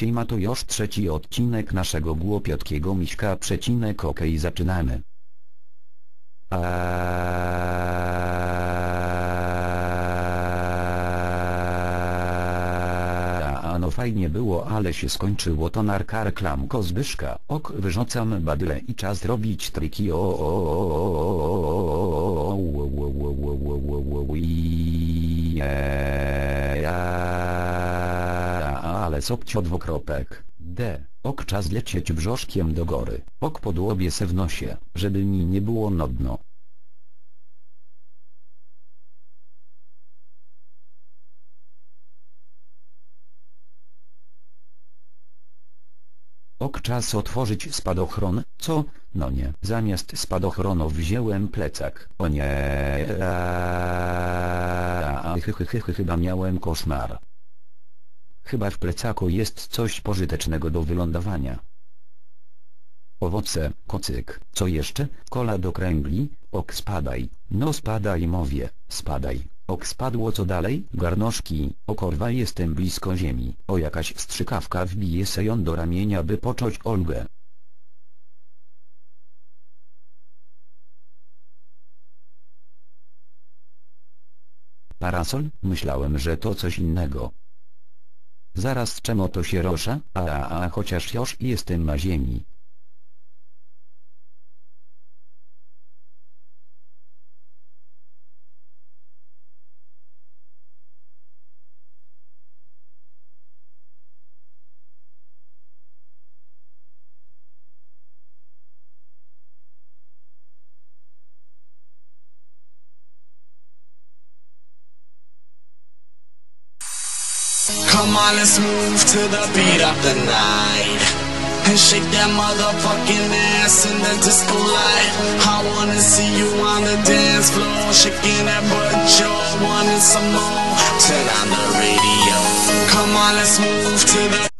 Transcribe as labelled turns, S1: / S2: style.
S1: Siema to już trzeci odcinek naszego głupiotkiego miśka przecinek okej zaczynamy. A no fajnie było ale się skończyło to narka reklamko Zbyszka ok wyrzucam badyle i czas robić triki o o o o o o o i ale sobcio dwukropek d ok czas lecieć brzoszkiem do gory ok podłobie se w nosie żeby mi nie było nodno Ok czas otworzyć spadochron, co? No nie, zamiast spadochronu wziąłem plecak. O nie, chyba miałem koszmar. Chyba w plecaku jest coś pożytecznego do wylądowania. Owoce, kocyk, co jeszcze? Kola do kręgli, ok spadaj, no spadaj mówię, spadaj. Ok spadło co dalej? Garnoszki, o korwa jestem blisko ziemi, o jakaś strzykawka wbije se ją do ramienia by poczuć Olgę. Parasol? Myślałem, że to coś innego. Zaraz czemu to się rusza? A, a, a chociaż już jestem na ziemi.
S2: Come on, let's move to the beat of the night. And shake that motherfucking ass in the disco light. I wanna see you on the dance floor, shaking that butt, you're wanting some more. Turn on the radio. Come on, let's move to the